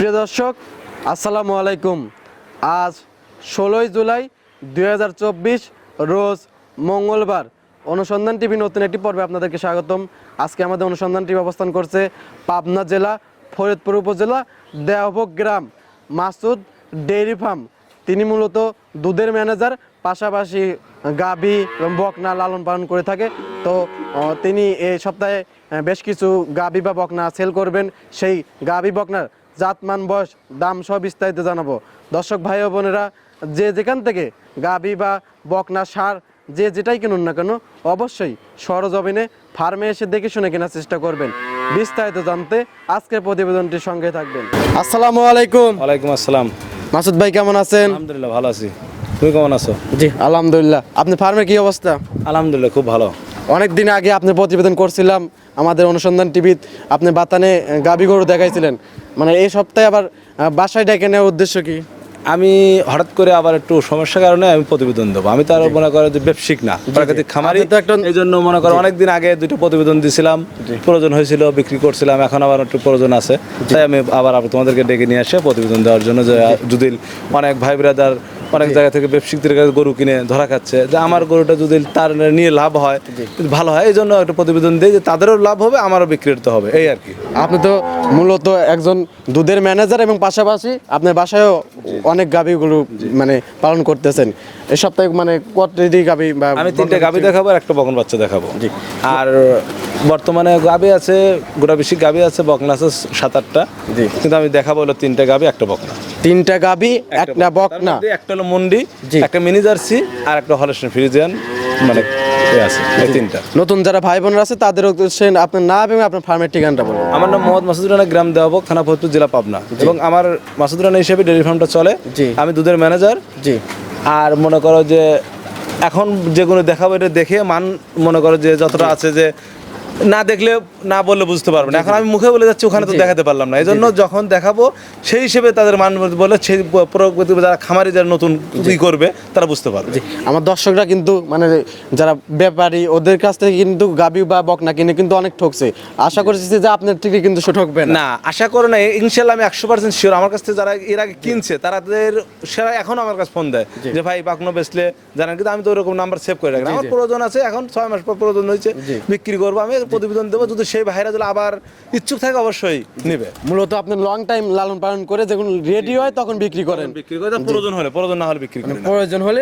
প্রিয় দর্শক, আসসালামু আলাইকুম। আজ ষোলোই জুলাই দু হাজার চব্বিশ, রোজ মঙ্গলবার। অনুসন্ধান টিভি নতুন একটি পর্বে আপনাদেরকে স্বাগতম। আজকে আমাদের অনুসন্ধান টিভি অবস্থান করছে পাবনা জেলা, ফরিদপুর উপজেলা দেওভোগ গ্রাম, মাসুদ ডেইরি ফার্ম। তিনি মূলত দুধের ম্যানেজার, পাশাপাশি গাভী এবং বকনা লালন পালন করে থাকে। তো তিনি এই সপ্তাহে বেশ কিছু গাভী বা বকনা সেল করবেন। সেই গাভী বকনার জাতমান বয়স দাম সহ বিস্তারিত জানাব। দর্শক ভাই ও বোনেরা যে যেখান থেকে গাভী বা বকনা সার যে যেটাই কিনুন না কেন অবশ্যই সরজমিনে ফার্মে এসে দেখে শুনে কেনার চেষ্টা করবেন। বিস্তারিত জানতে আজকের প্রতিবেদনটির সঙ্গে থাকবেন। আসসালামু আলাইকুম। ওয়ালাইকুম আসসালাম। মাসুদ ভাই কেমন আছেন? আলহামদুলিল্লাহ ভালো আছি। তুমি কেমন আছো? জি আলহামদুলিল্লাহ। আপনি ফার্মের কি অবস্থা? আলহামদুলিল্লাহ খুব ভালো। অনেক দিন আগে আপনি প্রতিবেদন করছিলাম আমাদের অনুসন্ধান টিভিত আপনি বাতানে গাভী গরু দেখাইছিলেন। মানে এই সপ্তাহে আবার বাসায় ডেকে নেওয়ার উদ্দেশ্য কি? আমি হঠাৎ করে আবার একটু সমস্যার কারণে আমি প্রতিবেদন দেবো। আমি তো আর মনে করো যে ব্যবসায়িক না প্রাকৃতিক খামারি। তো একটা- এই জন্য মনে করো অনেকদিন আগে দুটো প্রতিবেদন দিছিলাম। প্রয়োজন হয়েছিল বিক্রি করছিলাম এখন আবার একটু প্রয়োজন আছে। তাই আমি আবার আবার তোমাদেরকে ডেকে নিয়ে আসে প্রতিবেদন দেওয়ার জন্য যে যদি অনেক ভাই ব্রাদার অনেক জায়গা থেকে ব্যবসায়িকদের কাছে গরু কিনে ধরা খাচ্ছে। যে আমার গরুটা যদি তার নিয়ে লাভ হয় ভালো হয় এই জন্য একটা প্রতিবেদন দিই যে তাদেরও লাভ হবে আমারও বিক্রিত হবে এই আর কি। আপনি তো মূলত একজন দুধের ম্যানেজার এবং পাশাপাশি আপনার বাসায়ও অনেক গাভী গরু মানে পালন করতেছেন। এই সপ্তাহে মানে কতটি গাভী আমি তিনটে গাবি দেখাবো আর একটা বকন বাচ্চা দেখাবো। আর বর্তমানে গাবি আছে গোটা বেশি গাবি আছে বকনা আছে সাত আটটা জি। কিন্তু আমি দেখাবো হলো তিনটে গাবি একটা বকনা। তিনটা গাভী একটা বকনা। একটা হলো মন্ডি। একটা মিনি জার্সি আর একটা হলেশন ফ্রিজিয়ান মানে আছে এই তিনটা। নতুন যারা ভাই বোনরা আছে তাদের উদ্দেশ্যে আপনার নাম এবং আপনার ফার্মের ঠিকানাটা বলুন। আমার নাম মোহাম্মদ মাসুদ রানা গ্রাম দেওয়াবো থানা ফরিদপুর জেলা পাবনা। এবং আমার মাসুদ রানা হিসেবে ডেয়ারি ফার্মটা চলে। জি। আমি দুধের ম্যানেজার জি। আর মনে করো যে এখন যেগুলো দেখাবো এটা দেখে মান মনে করো যে যতটা আছে যে না দেখলে না বললে বুঝতে পারবে না। এখন আমি মুখে বলে যাচ্ছি ওখানে তো দেখাতে পারলাম না। এই জন্য যখন দেখাবো সেই হিসেবে তাদের মান বলে সেই যারা খামারি যারা নতুন ই করবে তারা বুঝতে পারবে। আমার দর্শকরা কিন্তু মানে যারা ব্যাপারী ওদের কাছ থেকে কিন্তু গাবি বা বকনা কিনে কিন্তু অনেক ঠকছে। আশা করছি যে আপনার থেকে কিন্তু সে ঠকবে না। না আশা করো না ইনশাল্লাহ আমি একশো পার্সেন্ট শিওর আমার কাছ থেকে যারা এর আগে কিনছে তাদের সেরা এখন আমার কাছে ফোন দেয় যে ভাই বাকনো বেচলে জানেন কিন্তু আমি তো ওরকম নাম্বার সেভ করে রাখি আমার প্রয়োজন আছে এখন ছয় মাস পর প্রয়োজন হয়েছে বিক্রি করব আমি। প্রতিবেদন দেবো যদি সেই ভাইরা যদি আবার ইচ্ছুক থাকে অবশ্যই নেবে। মূলত আপনি লং টাইম লালন পালন করে যখন রেডি হয় তখন বিক্রি করেন। বিক্রি করে প্রয়োজন হলে প্রয়োজন না হলে বিক্রি করি না। প্রয়োজন হলে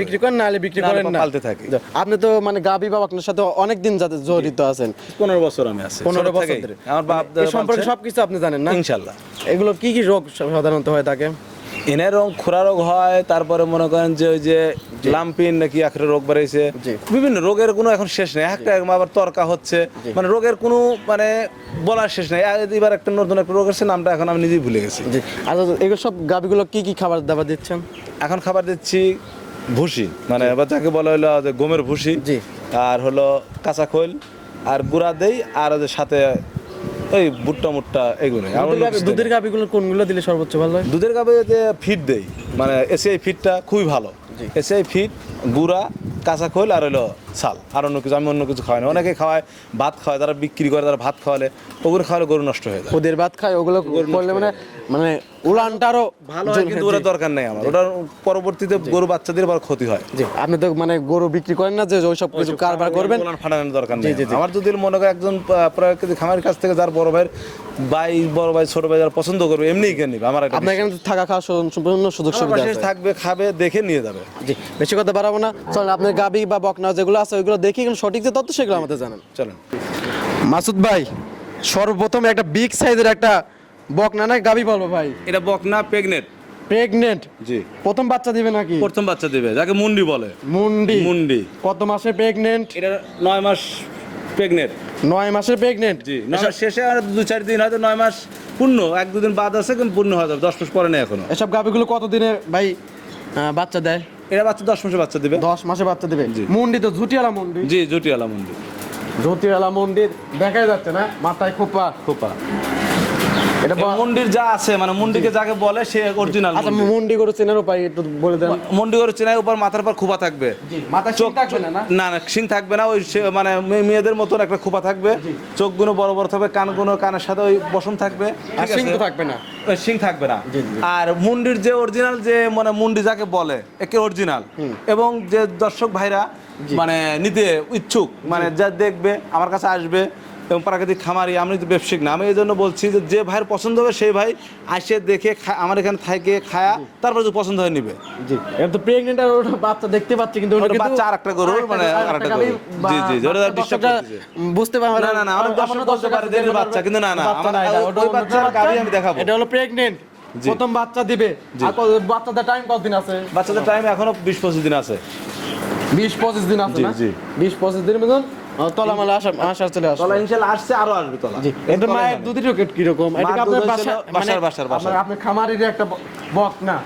বিক্রি করেন। না হলে বিক্রি করেন না। পালতে থাকি। আপনি তো মানে গাবি বা আপনার সাথে অনেক দিন যাতে জড়িত আছেন। পনেরো বছর আমি আছি পনেরো ছোট বছর ধরে। আমার বাপ এই সম্পর্কে সবকিছু আপনি জানেন না? ইনশাল্লাহ। এগুলো কি কি রোগ সাধারণত হয়ে থাকে এনের রোগ খোরা রোগ হয় তারপরে মনে করেন যে ওই যে লাম্পিন নাকি একটা রোগ বেড়েছে। বিভিন্ন রোগের কোনো এখন শেষ নেই একটা আবার তর্কা হচ্ছে মানে রোগের কোনো মানে বলার শেষ নেই। এবার একটা নতুন একটা রোগ আছে নামটা এখন আমি নিজেই ভুলে গেছি। জি। আচ্ছা এগুলো সব গাবিগুলো কি কি খাবার দাবার দিচ্ছেন? এখন খাবার দিচ্ছি ভুসি মানে এবার যাকে বলা হলো যে গমের ভুসি। আর হলো কাঁচা খোল আর গুঁড়া দেই আর ওদের সাথে ওই ভুট্টা মুট্টা এগুলো দুধের গাভী- কিছু দেই না। দুধের গাবিগুলো কোনগুলো দিলে সর্বোচ্চ ভালো হয়? দুধের যে ফিট দেয় মানে এসিআই ফিটটা খুবই ভালো। এসিআই ফিট গুড়া কাঁচা খোল আর হলো ছাল আর অন্য কিছু আমি অন্য কিছু খাওয়াই না। অনেকে খাওয়ায় ভাত খাওয়ায় তারা বিক্রি করে তারা ভাত খাওয়ালে ওগুলো খাওয়ালে গরু নষ্ট হয়ে যায়। ওদের ভাত খায় ওগুলো করলে মানে মানে উলানটা আরও ভালো হয় কিন্তু ওরা দরকার নেই আমার। ওটার পরবর্তীতে গরু বাচ্চাদের আবার ক্ষতি হয়। জি আপনি তো মানে গরু বিক্রি করেন না যে ওই সব কিছু কারবার করবেন। ফাটানোর দরকার নেই। আমার যদি মনে করে একজন প্রাকৃতিক খামারের কাছ থেকে যার বড় ভাইয়ের ভাই বড় ভাই ছোট ভাই যারা পছন্দ করবে এমনিই কিনে নিবে। আমার একটা আপনার এখানে থাকা খাওয়া সম্পূর্ণ সুযোগ সুবিধা আছে। থাকবে খাবে দেখে নিয়ে যাবে। জি বেশি কথা বাড়াবো না। চলেন আপনার গাবি বা বকনা যেগুলো আছে ওইগুলো দেখি এগুলো সঠিক যে তথ্য সেগুলো আমাদের জানান। চলেন। মাসুদ ভাই সর্বপ্রথম একটা বিগ সাইজের একটা বকনা না গাবি বলব ভাই। এটা বকনা প্রেগনেন্ট প্রেগনেন্ট জি। প্রথম বাচ্চা দিবে নাকি? প্রথম বাচ্চা দেবে যাকে মুন্ডি বলে। মুন্ডি। মুন্ডি। কত মাসে প্রেগনেন্ট এটা নয় মাস প্রেগনেন্ট নয় মাসের প্রেগনেন্ট জি নয় শেষে আর দু চার দিন হয়তো নয় মাস পূর্ণ এক দুদিন বাদ আছে কিন্তু পূর্ণ হয়ে যাবে দশ মাস পরে নেই এখনও। এসব গাভিগুলো কত দিনে ভাই বাচ্চা দেয়? এরা বাচ্চা দশ মাসে বাচ্চা দেবে। দশ মাসে বাচ্চা দেবে? জি। মুন্ডি তো ঝুটিয়ালা মুন্ডি? জি ঝুটিয়ালা মুন্ডি। ঝুটিয়ালা মন্দির দেখাই যাচ্ছে না? মাথায় খোপা। খোপা। এটা মুন্ডির যা আছে মানে মুন্ডিকে যাকে বলে সে অরিজিনাল আচ্ছা মুন্ডি। গরু চেনার উপায় একটু বলে দেন। মুন্ডি করে চেনায় উপর মাথার পর খোপা থাকবে। মাথা চোখ থাকবে না না? না শিং থাকবে না ওই মানে মেয়ে- মেয়েদের মতন একটা খোপা থাকবে। চোখগুলো বড় বড় থাকবে কান কানগুলো কানের সাথে ওই বসন থাকবে আর তো থাকবে না। ওই শিং থাকবে না। আর মুন্ডির যে অরিজিনাল যে মানে মুন্ডি যাকে বলে একে অরিজিনাল এবং যে দর্শক ভাইরা মানে নিতে ইচ্ছুক মানে যা দেখবে আমার কাছে আসবে এবং প্রাকৃতিক খামারি আমি তো ব্যবসায়িক না আমি এই জন্য বলছি যে যে ভাইয়ের পছন্দ হবে সেই ভাই আসে দেখে আমার এখানে থাকে খায়া তারপর যদি পছন্দ হয় নিবে। জি এটা তো প্রেগনেন্ট আর বাচ্চা দেখতে পাচ্ছি কিন্তু বাচ্চা মানে আরেকটা আরেকটা গরু। জি, জি, করতেছে। বুঝতে পারবে না, না, না, অনেক দর্শক বলতে পারে যে বাচ্চা, কিন্তু না, না, ওই- বাচ্চার আমি দেখাবো। এটা হলো প্রেগনেন্ট প্রথম বাচ্চা দিবে। আর বাচ্চাদের টাইম কতদিন আছে? বাচ্চাদের টাইম এখনও বিশ পঁচিশ দিন আছে। বিশ পঁচিশ দিন আছে জি, বিশ পঁচিশ দিনের মতন আসা আসা চলে তলা ইনশাল্লাহ আসছে আরও আসবে তলা। জি এটা মায়ের দুধের রকেট কীরকম? এটা কি আপনার বাসা মানে বাসার, বাসার, বাসা আপনি খামারের একটা বক না?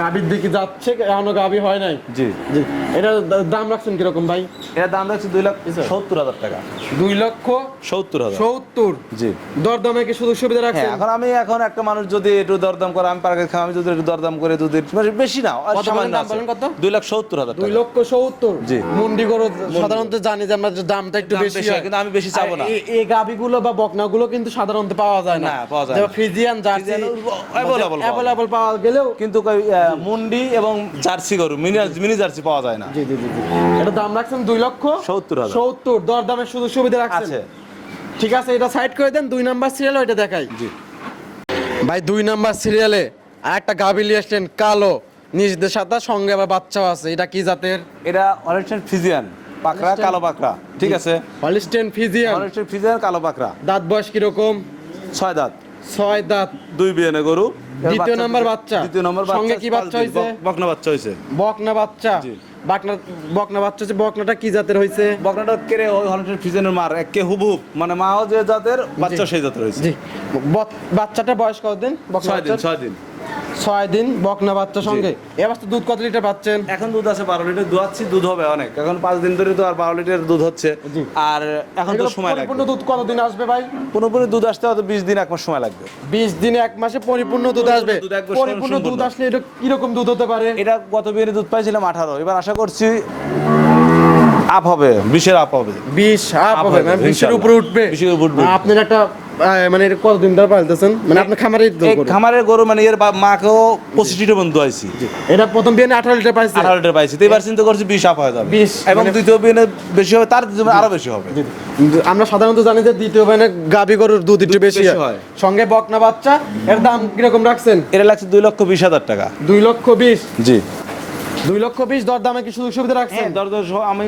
গাভীর দিকে যাচ্ছে এখনও গাভী হয় নাই? জি। জি। এটা দাম রাখছেন কীরকম ভাই? এর দাম দুই স্যার। সত্তর হাজার টাকা। দুই লক্ষ সত্তর হাজার। সত্তর? জি। দরদামে কি সুযোগ সুবিধা হ্যাঁ এখন আমি এখন একটা মানুষ যদি একটু দরদাম করে আমি পার্কে খাই আমি যদি একটু দরদাম করে যদি বেশি না সামান্য কত? দুই সত্তর হাজার দুই লক্ষ সত্তর? জি। মুন্ডি গরু সাধারণত জানি যে আমরা দামটা একটু বেশি হয়, কিন্তু আমি বেশি চাবো না। এই- গাভিগুলো বা বকনাগুলো কিন্তু সাধারণত পাওয়া যায় না। পাওয়া যায়। ফ্রিজিয়ান জার্সি পাওয়া অ্যাভেলেবল পাওয়া গেলেও কিন্তু মুন্ডি এবং জার্সি গরু মিনি মিনি জার্সি পাওয়া যায় না। জি জি জি। এটা দাম রাখছেন দুই লক্ষ সত্তর সত্তর। দরদামের সুযোগ সুবিধা রাখছেন। আছে। ঠিক আছে এটা সাইড করে দেন দুই নাম্বার সিরিয়াল ওইটা দেখাই। জি। ভাই দুই নাম্বার সিরিয়ালে আর একটা গাভি আসলেন কালো নিজদের সাথে সঙ্গে আবার বাচ্চাও আছে। এটা কি জাতের? এটা অরেস্টেন ফিজিয়ান পাকড়া কালো পাকড়া। ঠিক আছে? হলিস্টেন ফিজিয়ান অরেস্টেন ফিজিয়ান কালো পাকড়া। দাঁত বয়স কীরকম? ছয় দাঁত। ছয় দাঁত। দুই বিয়ানে গরু। দ্বিতীয় নাম্বার বাচ্চা। দ্বিতীয় নম্বর সঙ্গে কি বাচ্চা হয়েছে? বকনা বাচ্চা হয়েছে বকনা বাচ্চা। জি। বকনা বকনা বাচ্চা হচ্ছে বকনাটা কি জাতের হয়েছে বকনাটা কেড়ে ওই হলটের ফিজেনের মার একে হুবহুব মানে মাও যে জাতের বাচ্চা সেই জাতের হয়েছে জি। বাচ্চাটা বয়স কতদিন? ছয় দিন ছয় দিন। ছয় দিন বকনা বাচ্চা সঙ্গে। এবার তো দুধ কত লিটার পাচ্ছেন? এখন দুধ আছে বারো লিটার দুয়াচ্ছি দুধ হবে অনেক। এখন পাঁচ দিন ধরে তো আর বারো লিটার দুধ হচ্ছে। আর এখন তো সময় পরিপূর্ণ লাগবে দুধ কতদিন আসবে ভাই? পুরোপুরি দুধ আসতে হয়তো বিশ দিন এক মাস সময় লাগবে। বিশ দিনে এক মাসে পরিপূর্ণ দুধ আসবে। দুধ পরিপূর্ণ দুধ আসলে এটা কীরকম দুধ হতে পারে? এটা গত বিয়ে দুধ পাইছিলাম আঠারো এবার আশা করছি আপ হবে বিশের আপ হবে। বিশ আপ হবে মানে বিশের উপরে উঠবে। বিশের উপরে উঠবে। আপনার একটা মানে এটা কতদিন ধরে পালতেছেন? মানে আপনার খামারে খামারের গরু মানে এর মাকেও পঁচিশ লিটার বন্ধু আইছি। এটা প্রথম বিয়ে আঠারো লিটার পাইছে। আঠারো লিটার পাইছি। তো এবার চিন্তা করছি বিশ আপ হয়ে যাবে। 20 এবং মানে- দ্বিতীয় বিয়ে বেশি হবে তার আরও বেশি হবে। আমরা সাধারণত জানি যে দ্বিতীয় মানে গাবি গরুর দুধ একটু বেশি বেশি হয়। হয়। সঙ্গে বকনা বাচ্চা এর দাম কীরকম রাখছেন? এটা লাগছে দুই লক্ষ বিশ হাজার টাকা। দুই লক্ষ বিশ। জি। দুই লক্ষ বিশ দর দামে কি সুযোগ সুবিধা রাখছেন? হ্যাঁ আমি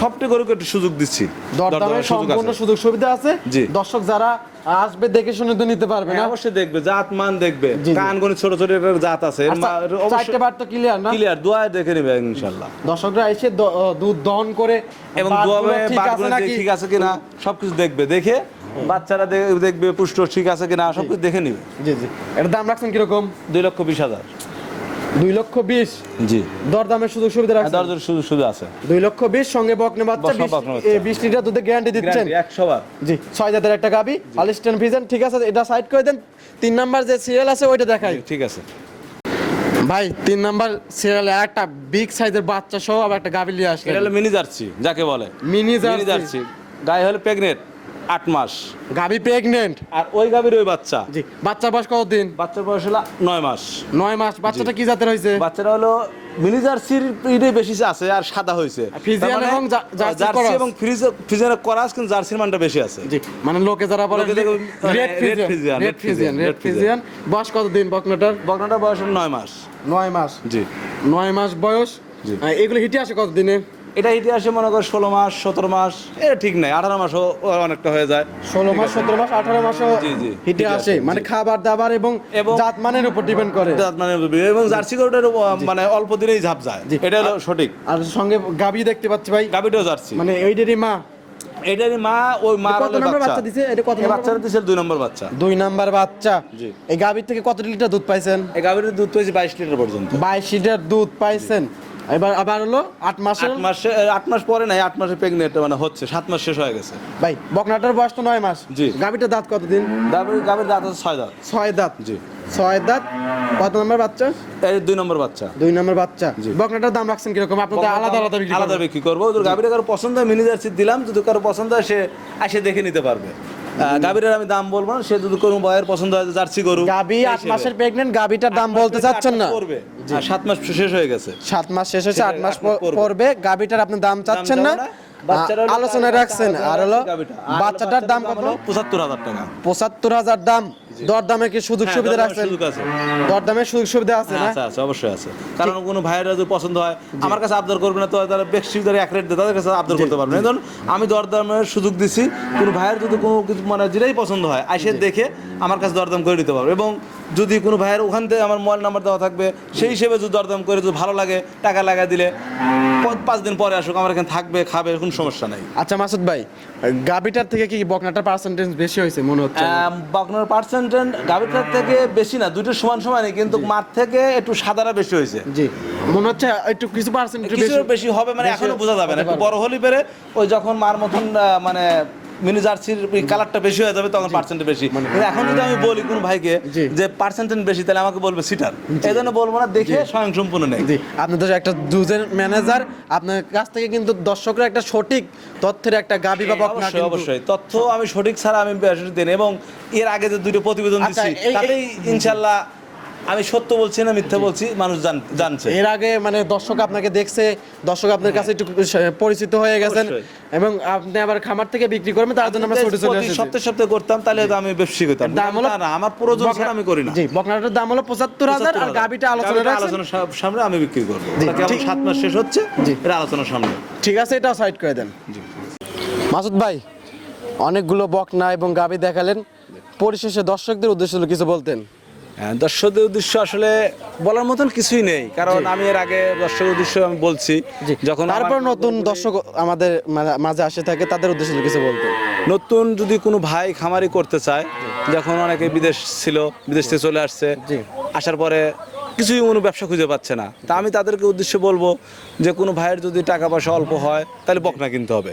সবটি একটু সুযোগ দিচ্ছি। সম্পূর্ণ সুযোগ সুবিধা আছে? দর্শক যারা আসবে দেখে শুনে তো নিতে পারবে না। হ্যাঁ, অবশ্যই দেখবে জাত মান দেখবে। কান ছোট ছোট জাত আছে। চারটে বার তো ক্লিয়ার না? ক্লিয়ার দোয়া দেখে নেবে দর্শকরা এসে দুধ দহন করে এবং দোয়াবে ঠিক আছে বাটগুলো ঠিক আছে কিনা সবকিছু দেখবে দেখে বাচ্চারা দেখবে পুষ্ট ঠিক আছে কিনা সবকিছু দেখে নিবে। জি জি। দাম রাখছেন কীরকম? দুই লক্ষ বিশ হাজার। দুই লক্ষ বিশ। জি। দর দামের সুযোগ সুবিধা রাখছেন? দরদর শুধু শুধু আছে। দুই লক্ষ বিশ সঙ্গে বকনে বাচ্চা বিশ- লিটার দুধে গ্যারান্টি দিচ্ছেন? একশো বার। জি ছয় জাতের একটা গাবি আলিস্টান ভিজন ঠিক আছে? এটা সাইড করে দেন। তিন নাম্বার যে সিরিয়াল আছে ওইটা দেখাই। ঠিক আছে। ভাই তিন নাম্বার সিরিয়ালে একটা বিগ সাইজের বাচ্চা সহ আবার একটা গাবি নিয়ে এটা আসলেন হলো মিনি জার্সি যাকে বলে। মিনি জার্সি গায়ে হলো প্রেগনেন্ট আট মাস। গাবি প্রেগনেন্ট আর ওই গাভীর ওই বাচ্চা। জি বাচ্চা বয়স কতদিন? বাচ্চার বয়স হলো নয় মাস। নয় মাস বাচ্চাটা কি জাতের হয়েছে? বাচ্চারা হলো মিনি জার্সির ইটাই বেশি আছে আর সাদা হয়েছে। ফ্রিজিয়ান মানে এবং জার্সি এবং ফ্রিজ- ফ্রিজিয়ানের করাস কিন্তু জার্সির মানটা বেশি আছে। জি মানে লোকে যারা বলে red Friesian red Friesian red Friesian. বয়স কতদিন বকনাটার? বকনাটার বয়স হলো নয় মাস। নয় মাস। জি। নয় মাস বয়স। জি। এগুলো হিটে আসে কতদিনে? এটা ইতিহাসে মনে করো ষোলো মাস সতেরো মাস এটা ঠিক নাই আঠারো মাসও অনেকটা হয়ে যায়। ষোলো মাস সতেরো মাস আঠারো মাসও জি, জি, হিটে আসে। মানে খাবার দাবার এবং জাত মানের উপর ডিপেন্ড করে। জাত মানে এবং জার্সি গরুটার মানে অল্প দিনেই ঝাপ যায়। এটা হলো সঠিক। আর সঙ্গে গাবি দেখতে পাচ্ছি ভাই। গাভীটাও জার্সি। মানে এইটারই মা। এটারই মা ওই মা কত নম্বর বাচ্চা। দিছে? এটা কত নম্বর দিছে দুই নম্বর বাচ্চা। দুই নাম্বার বাচ্চা। জি। এই গাবির থেকে কত লিটার দুধ পাইছেন? এই গাভীর দুধ পেয়েছে বাইশ লিটার পর্যন্ত। বাইশ লিটার দুধ পাইছেন। এবার আবার হলো আট মাসের আট মাসে আট মাস পরে নাই আট মাসে প্রেগনেন্ট মানে হচ্ছে সাত মাস শেষ হয়ে গেছে। ভাই বকনাটার বয়স তো নয় মাস। জি। গাবিটার দাঁত কতদিন? গাভীর গাভীর দাঁত আছে ছয় দাঁত। ছয় দাঁত। জি। ছয় দাঁত। কত নম্বর বাচ্চা? এই দুই নম্বর বাচ্চা। দুই নম্বর বাচ্চা। জি। বকনাটার দাম রাখছেন কীরকম? আপনি তো আলাদা আলাদা বিক্রি আলাদা। বিক্রি করব। গাভীর কারও পছন্দ হয় মিনি জার্সি দিলাম যদি কারও পছন্দ হয় সে এসে দেখে নিতে পারবে। গাভীরের আমি দাম বলব না সে যদি কোনো বয়ের পছন্দ হয় জার্সি গরু গাবি আট মাসের প্রেগনেন্ট গাবিটার দাম বলতে চাচ্ছেন না? করবে সাত মাস শেষ হয়ে গেছে। সাত মাস শেষ হয়েছে আট মাস পড়বে। গাবিটার আপনি দাম চাচ্ছেন না? আলোচনায় রাখছেন। আর হলো বাচ্চাটার দাম কত? পঁচাত্তর হাজার টাকা। পঁচাত্তর হাজার দাম। দরদামে কি সুযোগ হ্যাঁ, সুবিধা আছে সুযোগ আছে। দরদামে সুযোগ সুবিধা আছে না? আছে আছে অবশ্যই আছে। কারণ কোনো ভাইয়েরা যদি পছন্দ হয় আমার কাছে আবদার করবে না তো তারা বেশি ধরে এক রেট দেয় তাদের কাছে আবদার করতে পারবে না। এই আমি দরদামের সুযোগ দিছি কোনো ভাইয়ের যদি কোনো কিছু মানে যেটাই পছন্দ হয় আইসে দেখে আমার কাছে দরদাম করে দিতে পারবে। এবং যদি কোনো ভাইয়ের ওখান থেকে আমার মোবাইল নাম্বার দেওয়া থাকবে সেই হিসেবে যদি দরদাম করে যদি ভালো লাগে টাকা লাগা দিলে পাঁচ দিন পরে আসুক আমার এখানে থাকবে খাবে কোনো সমস্যা নাই। আচ্ছা মাসুদ ভাই গাবিটার থেকে কি বকনাটার পার্সেন্টেজ বেশি হয়েছে মনে হচ্ছে? বকনার পার্সেন্টেজ গাভিটার থেকে বেশি না দুটো সমান সমানই কিন্তু মাঠ থেকে একটু সাদারা বেশি হয়েছে। জি মনে হচ্ছে একটু কিছু পার্সেন্টেজ বেশি হবে মানে এখনও বোঝা যাবে না একটু বড় হলি পেরে ওই যখন মার মতন মানে মিনি জার্সির কালারটা বেশি হয়ে যাবে তখন পার্সেন্টেজ বেশি। এখন যদি আমি বলি কোন ভাইকে মানে যে পার্সেন্টেজ বেশি তাহলে আমাকে বলবে সিটার এই জন্য বলব না দেখে স্বয়ং সম্পূর্ণ নেই। জি। আপনি তো একটা দুধের ম্যানেজার আপনার কাছ থেকে কিন্তু দর্শকরা একটা সঠিক তথ্যের একটা গাবি বা বকনা অবশ্যই তথ্য আমি সঠিক ছাড়া আমি দিন এবং এর আগে যে দুটো প্রতিবেদন দিচ্ছি তাতেই ইনশাল্লাহ আমি সত্য বলছি না মিথ্যা বলছি মানুষ জানছে। এর আগে মানে দর্শক আপনাকে দেখছে দর্শক আপনার কাছে একটু পরিচিত হয়ে গেছেন এবং আপনি আবার খামার থেকে বিক্রি করবেন তার জন্য আমরা ছোট প্রতি সপ্তাহে সপ্তাহে করতাম তাহলে আমি ব্যবসা করতাম দাম হলো না আমার প্রয়োজন ছাড়া আমি করি না। জি বকনাটার দাম হলো পঁচাত্তর হাজার আর গাবিটা আলোচনা। আলোচনার সামনে আমি বিক্রি করব। ঠিক- সাত মাস শেষ হচ্ছে। এটা আলোচনার সামনে। ঠিক আছে এটা সাইড করে দেন। জি। মাসুদ ভাই অনেকগুলো বকনা এবং গাবি দেখালেন। পরিশেষে দর্শকদের উদ্দেশ্যে কিছু বলতেন। দর্শকদের উদ্দেশ্য আসলে বলার মতন কিছুই নেই কারণ আমি এর আগে দর্শকের উদ্দেশ্য আমি বলছি যখন তারপর নতুন দর্শক আমাদের মাঝে আসে থাকে তাদের উদ্দেশ্যে কিছু বলতে। নতুন যদি কোনো ভাই খামারি করতে চায় যখন অনেকে বিদেশ ছিল বিদেশ থেকে চলে আসছে আসার পরে কিছুই কোনো ব্যবসা খুঁজে পাচ্ছে না। তা আমি তাদেরকে উদ্দেশ্যে বলব যে কোনো ভাইয়ের যদি টাকা পয়সা অল্প হয় তাহলে বকনা কিনতে হবে।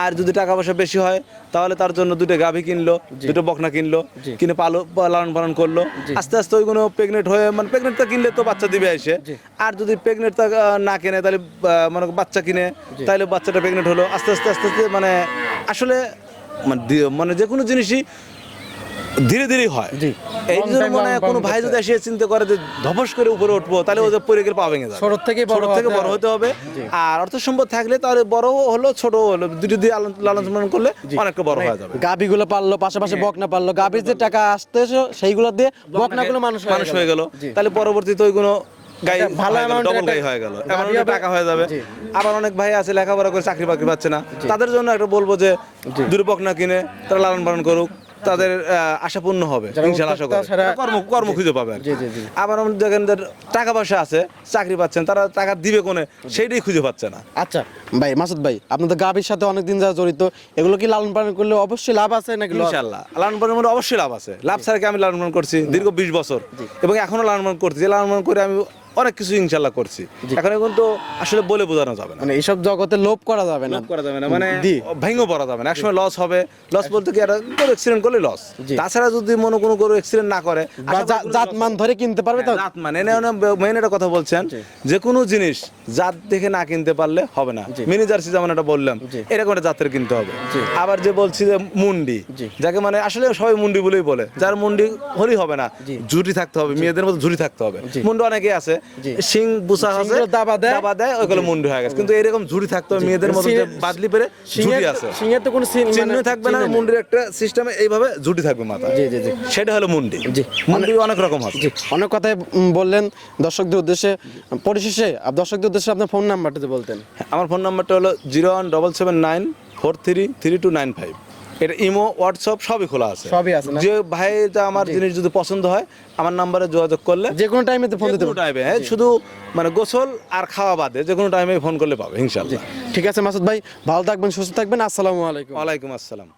আর যদি টাকা পয়সা বেশি হয় তাহলে তার জন্য দুটো গাভী কিনলো দুটো বকনা কিনলো কিনে পালো লালন পালন করল। আস্তে আস্তে ওইগুলো প্রেগনেন্ট হয়ে মানে প্রেগনেন্টটা কিনলে তো বাচ্চা দিবে এসে। আর যদি প্রেগনেন্টটা না কিনে তাহলে মানে বাচ্চা কিনে তাহলে বাচ্চাটা প্রেগনেন্ট হলো। আস্তে আস্তে আস্তে আস্তে মানে আসলে মানে মানে যে কোনো জিনিসই ধীরে ধীরে হয়। এই জন্য মানে লালন কোনো ভাই যদি এসে চিন্তা করে যে ধপস করে উপরে উঠবো তাহলে ওদের পরে গেলে পা ভেঙে যাবে। ছোট বড় ছোট থেকে বড় হতে হবে। আর অর্থ সম্পদ থাকলে তাহলে বড় হলো ছোট হলো। দুটো দিয়ে লালন পালন করলে অনেকটা বড় হয়ে যাবে। গাবিগুলো পারল পাশাপাশি বকনা পারল গাবির যে টাকা আসতে সেইগুলো দিয়ে বকনাগুলো মানুষ মানুষ হয়ে গেল। তাহলে পরবর্তীতে ওইগুলো গাই একটা ভালো ডবল গাই হয়ে গেল। এমন টাকা হয়ে যাবে। আবার অনেক ভাই আছে লেখাপড়া করে চাকরি বাকরি পাচ্ছে না। তাদের জন্য একটা বলব যে দুর্বক না কিনে তারা লালন পালন করুক। তাদের আশা পূর্ণ হবে। ইনশাআল্লাহ কর্ম কর্ম খুঁজে পাবে। আবার আমাদের দেখেন টাকা পয়সা আছে চাকরি পাচ্ছেন তারা টাকা দিবে কোনে সেইটাই খুঁজে পাচ্ছে না। আচ্ছা ভাই মাসুদ ভাই আপনাদের তো গাবির সাথে অনেকদিন যা জড়িত এগুলো কি লালন পালন করলে অবশ্যই লাভ আছে নাকি loss? ইনশাল্লাহ লালন পালনের মধ্যে অবশ্যই লাভ আছে। লাভ ছাড়া আমি লালন পালন করছি? দীর্ঘ বিশ বছর। এবং এখনও লালন পালন করছি। যে লালন পালন করে আমি অনেক কিছু ইনশাল্লাহ করছি। এখন এখন তো আসলে বলে বোঝানো যাবে না। মানে এইসব জগতে লোভ করা যাবে না। করা যাবে না মানে। ভেঙে পড়া যাবে না। একসময় লস হবে। লস বলতে কি একটা গরু অ্যাক্সিডেন্ট করলে লস তাছাড়া যদি মনে কোনো গরু অ্যাক্সিডেন্ট না করে জাত মান ধরে কিনতে পারবে তো? জাত মানে মেন একটা কথা বলছেন যে কোনো জিনিস জাত দেখে না কিনতে পারলে হবে না। মিনি জার্সি যেমন একটা বললাম এরকম একটা জাতের কিনতে হবে? আবার যে বলছি যে মুন্ডি যাকে মানে আসলে সবাই মুন্ডি বলেই বলে যার মুন্ডি হলেই হবে না। ঝুটি থাকতে হবে মেয়েদের মতো ঝুটি থাকতে হবে। মুন্ডি অনেকে আছে সিং বুসা আছে দাবা দেয়। দাবা দেয় ওইগুলো মুন্ডি হয়ে গেছে। কিন্তু এরকম ঝুটি থাকতে হবে মেয়েদের মতো যে বাদলি পেরে সিংহের আছে। সিংহের তো কোনো চিহ্ন মানে থাকবে না মুন্ডির একটা সিস্টেমে এইভাবে ঝুটি থাকবে মাথা জি, জি, জি। সেটা হলো মুন্ডি। জি। মুন্ডি অনেক রকম আছে। অনেক কথাই বললেন দর্শকদের উদ্দেশ্যে। পরিশেষে দর্শকদের উদ্দেশ্যে আপনার ফোন নাম্বারটা যদি বলতেন। আমার ফোন নাম্বারটা হলো zero one double seven nine four three three two nine five এটা ইমো হোয়াটসঅ্যাপ সবই খোলা আছে। সবই আছে? যে ভাইটা আমার জিনিস যদি পছন্দ হয় আমার নাম্বারে যোগাযোগ করলে যে কোনো টাইমে ফোন দিতে টাইমে হ্যাঁ শুধু মানে গোসল আর খাওয়া বাদে যে কোনো টাইমে ফোন করলে পাবে ইনশাল্লাহ ঠিক আছে মাসুদ ভাই ভালো থাকবেন সুস্থ থাকবেন আসসালামু আলাইকুম। ওয়ালাইকুম আসসালাম।